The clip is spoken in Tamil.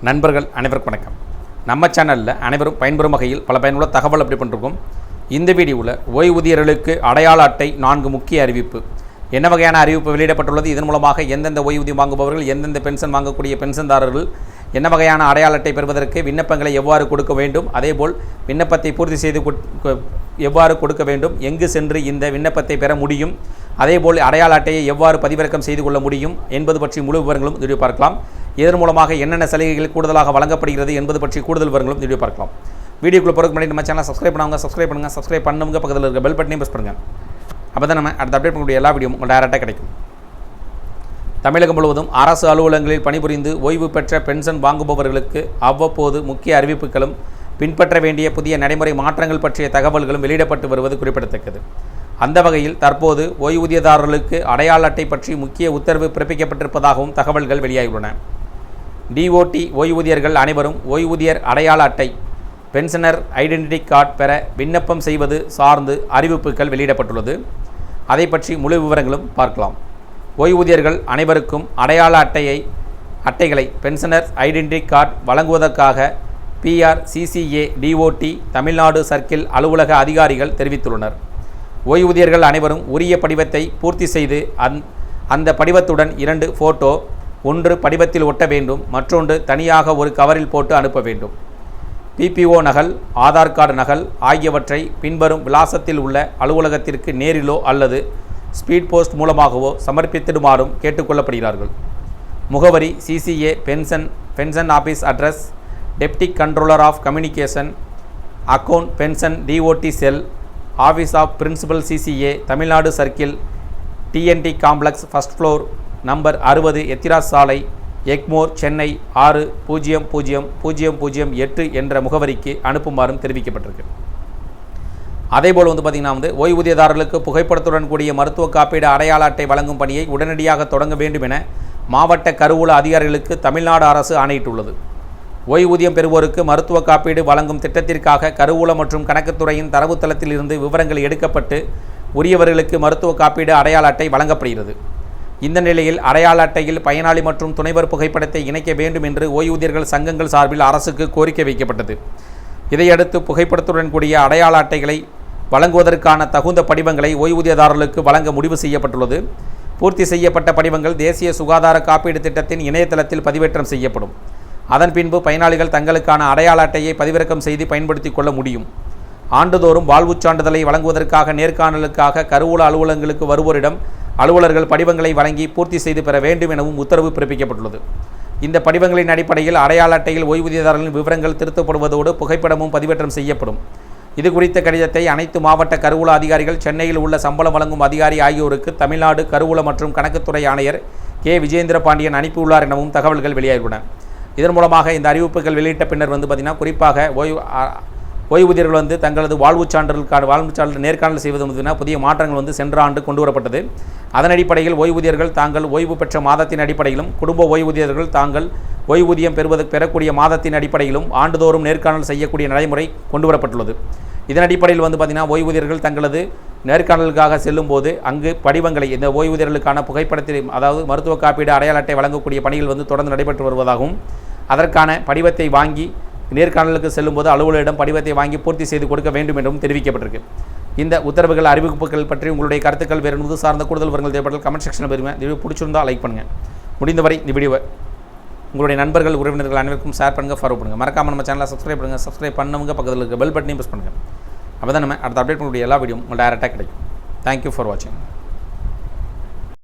நண்பர்கள் அனைவருக்கும் வணக்கம். நம்ம சேனலில் அனைவரும் பயன்பெறும் வகையில் பல பயனுள்ள தகவல் அப்படி பண்ணிருக்கோம். இந்த வீடியோவில் ஓய்வூதியர்களுக்கு அடையாள அட்டை நான்கு முக்கிய அறிவிப்பு. என்ன வகையான அறிவிப்பு வெளியிடப்பட்டுள்ளது? இதன் மூலமாக எந்தெந்த ஓய்வூதியம் வாங்குபவர்கள் எந்தெந்த பென்ஷன் வாங்கக்கூடிய பென்ஷன்தாரர்கள் என்ன வகையான அடையாள அட்டை பெறுவதற்கு விண்ணப்பங்களை எவ்வாறு கொடுக்க வேண்டும்? அதேபோல் விண்ணப்பத்தை பூர்த்தி செய்து கொட்- எவ்வாறு கொடுக்க வேண்டும்? எங்கு சென்று இந்த விண்ணப்பத்தை பெற முடியும்? அதேபோல் அடையாள அட்டையை எவ்வாறு பதிவிறக்கம் செய்து கொள்ள முடியும்? என்பது பற்றி முழு விவரங்களும் வீடியோ பார்க்கலாம். இதன் மூலமாக என்னென்ன சலுகைகள் கூடுதலாக வழங்கப்படுகிறது என்பது பற்றி கூடுதல் விவரங்களும் வீடியோ பார்க்கலாம். வீடியோக்குள்ள போகிறதுக்கு முன்னாடி நம்ம சேனலை சப்ஸ்கிரைப் பண்ணாங்க சப்ஸ்கிரைப் பண்ணுங்கள் சப்ஸ்கிரைப் பண்ணுங்க பக்கத்தில் இருக்க பெல் பட்டனையும் ப்ரெஸ் பண்ணுங்கள் அப்போ தான் நம்ம அடுத்த அப்டேட் பண்ணக்கூடிய எல்லா வீடியோ உங்களுக்கு டேரெக்டாக கிடைக்கும். தமிழகம் முழுவதும் அரசு அலுவலகங்களில் பணிபுரிந்து ஓய்வு பெற்ற பென்ஷன் வாங்குபவர்களுக்கு அவ்வப்போது முக்கிய அறிவிப்புகளும் பின்பற்ற வேண்டிய புதிய நடைமுறை மாற்றங்கள் பற்றிய தகவல்களும் வெளியிடப்பட்டு வருவது குறிப்பிடத்தக்கது. அந்த வகையில் தற்போது ஓய்வூதியதாரர்களுக்கு அடையாள அட்டை பற்றி முக்கிய உத்தரவு பிறப்பிக்கப்பட்டிருப்பதாகவும் தகவல்கள் வெளியாகியுள்ளன. டிஓடி ஓய்வூதியர்கள் அனைவரும் ஓய்வூதியர் அடையாள அட்டை பென்ஷனர் ஐடென்டிட்டி கார்டு பெற விண்ணப்பம் செய்வது சார்ந்து அறிவிப்புகள் வெளியிடப்பட்டுள்ளது. அதை பற்றி முழு விவரங்களும் பார்க்கலாம். ஓய்வூதியர்கள் அனைவருக்கும் அடையாள அட்டையை அட்டைகளை பென்ஷனர் ஐடென்டிட்டி கார்டு வழங்குவதற்காக PR CCA DOT Tamil Nadu circle அலுவலக அதிகாரிகள் தெரிவித்துள்ளனர். ஓய்வூதியர்கள் அனைவரும் உரிய படிவத்தை பூர்த்தி செய்து அந் அந்த படிவத்துடன் இரண்டு ஃபோட்டோ ஒன்று படிவத்தில் ஒட்ட வேண்டும் மற்றொன்று தனியாக ஒரு கவரில் போட்டு அனுப்ப வேண்டும். பிபிஓ நகல் ஆதார் கார்டு நகல் ஆகியவற்றை பின்வரும் விலாசத்தில் உள்ள அலுவலகத்திற்கு நேரிலோ அல்லது ஸ்பீட் போஸ்ட் மூலமாகவோ சமர்ப்பித்திடுமாறும் கேட்டுக்கொள்ளப்படுகிறார்கள். முகவரி C C A pension pension office address deputy controller of communication account pension D O T cell office of principal C C A Tamil Nadu circle D N T complex first floor number அறுபது எத்திராஸ் சாலை எக்மோர் சென்னை ஆறு பூஜ்ஜியம் பூஜ்ஜியம் பூஜ்ஜியம் பூஜ்ஜியம் எட்டு என்ற முகவரிக்கு அனுப்புமாறும் தெரிவிக்கப்பட்டிருக்கு. அதேபோல் வந்து பார்த்திங்கன்னா வந்து ஓய்வூதியதாரர்களுக்கு புகைப்படத்துடன் கூடிய மருத்துவ காப்பீடு அடையாள அட்டை வழங்கும் பணியை உடனடியாக தொடங்க வேண்டும் என மாவட்ட கருவூல அதிகாரிகளுக்கு தமிழ்நாடு அரசு ஆணையிட்டுள்ளது. ஓய்வூதியம் பெறுவோருக்கு மருத்துவ காப்பீடு வழங்கும் திட்டத்திற்காக கருவூல மற்றும் கணக்குத்துறையின் தரவுத்தளத்தில் இருந்து விவரங்கள் எடுக்கப்பட்டு உரியவர்களுக்கு மருத்துவ காப்பீடு அடையாள அட்டை வழங்கப்படுகிறது. இந்த நிலையில் அடையாள அட்டையில் பயனாளி மற்றும் துணைவர் புகைப்படத்தை இணைக்க வேண்டும் என்று ஓய்வூதியர்கள் சங்கங்கள் சார்பில் அரசுக்கு கோரிக்கை வைக்கப்பட்டது. இதையடுத்து புகைப்படத்துடன் கூடிய அடையாள அட்டைகளை வழங்குவதற்கான தகுந்த படிவங்களை ஓய்வூதியதாரர்களுக்கு வழங்க முடிவு செய்யப்பட்டுள்ளது. பூர்த்தி செய்யப்பட்ட படிவங்கள் தேசிய சுகாதார காப்பீடு திட்டத்தின் இணையதளத்தில் பதிவேற்றம் செய்யப்படும். அதன் பின்பு பயனாளிகள் தங்களுக்கான அடையாள அட்டையை பதிவிறக்கம் செய்து பயன்படுத்திக் கொள்ள முடியும். ஆண்டுதோறும் வாழ்வுச் சான்றிதழை வழங்குவதற்காக நேர்காணலுக்காக கருவூல அலுவலகங்களுக்கு வருவோரிடம் அலுவலர்கள் படிவங்களை வழங்கி பூர்த்தி செய்து பெற வேண்டும் எனவும் உத்தரவு பிறப்பிக்கப்பட்டுள்ளது. இந்த படிவங்களின் அடிப்படையில் அடையாள அட்டையில் ஓய்வூதியதாரர்களின் விவரங்கள் திருத்தப்படுவதோடு புகைப்படமும் பதிவேற்றம் செய்யப்படும். இது குறித்த கடிதத்தை அனைத்து மாவட்ட கருவூல அதிகாரிகள் சென்னையில் உள்ள சம்பளம் வழங்கும் அதிகாரி ஆகியோருக்கு தமிழ்நாடு கருவூல மற்றும் கணக்குத்துறை ஆணையர் கே. விஜேந்திர பாண்டியன் அனுப்பியுள்ளார் எனவும் தகவல்கள் வெளியாகியுள்ளன. இதன் மூலமாக இந்த அறிவிப்புகள் வெளியிட்ட பின்னர் வந்து பார்த்திங்கன்னா குறிப்பாக ஓய்வு ஓய்வூதியர்கள் வந்து தங்களது வாழ்வுச் சான்றிதழ்கான வாழ்வு சான்றிதழ் நேர்காணல் செய்வது வந்து புதிய மாற்றங்கள் வந்து சென்ற ஆண்டு கொண்டு வரப்பட்டது. அதன் அடிப்படையில் ஓய்வூதியர்கள் தாங்கள் ஓய்வு பெற்ற மாதத்தின் அடிப்படையிலும் குடும்ப ஓய்வூதியர்கள் தாங்கள் ஓய்வூதியம் பெறுவது பெறக்கூடிய மாதத்தின் அடிப்படையிலும் ஆண்டுதோறும் நேர்காணல் செய்யக்கூடிய நடைமுறை கொண்டு வரப்பட்டுள்ளது. இதன் அடிப்படையில் வந்து பார்த்திங்கன்னா ஓய்வூதியர்கள் தங்களது நேர்காணலுக்காக செல்லும்போது அங்கு படிவங்களை இந்த ஓய்வூதியர்களுக்கான புகைப்படத்தில் அதாவது மருத்துவ காப்பீடு அடையாள அட்டை வழங்கக்கூடிய பணிகள் வந்து தொடர்ந்து நடைபெற்று வருவதாகவும் அதற்கான படிவத்தை வாங்கி நேர்காணலுக்கு செல்லும்போது அலுவலரிடம் படிவத்தை வாங்கி பூர்த்தி செய்து கொடுக்க வேண்டும் என்றும் தெரிவிக்கப்பட்டிருக்கு. இந்த உத்தரவுகள் அறிவிப்புகள் பற்றி உங்களுடைய கருத்துக்கள் வேறு முது சார்ந்த கூடுதல் விவரங்கள் தேவைப்பட்டால் கமெண்ட் செக்ஷனில் பெறுங்க. இது வீடியோ பிடிச்சிருந்தா லைக் பண்ணுங்கள் முடிந்தவரை இந்த வீடியோவை உங்களுடைய நண்பர்கள் உறவினர்கள் அனைவருக்கும் ஷேர் பண்ணுங்கள் ஃபாலோ பண்ணுங்கள் மறக்காமல் நம்ம சேனலை சப்ஸ்கிரைப் பண்ணுங்கள் சப்ஸ்கிரைப் பண்ணவங்க பக்கத்தில் இருக்க பெல் பட்டனையும் ப்ரெஸ் பண்ணுங்கள் அப்போ தான் நம்ம அடுத்த அப்டேட் பண்ணக்கூடிய எல்லா வீடியோ உங்களுக்கு டேரெக்டாக கிடைக்கும். தேங்க்யூ ஃபார் வாட்சிங்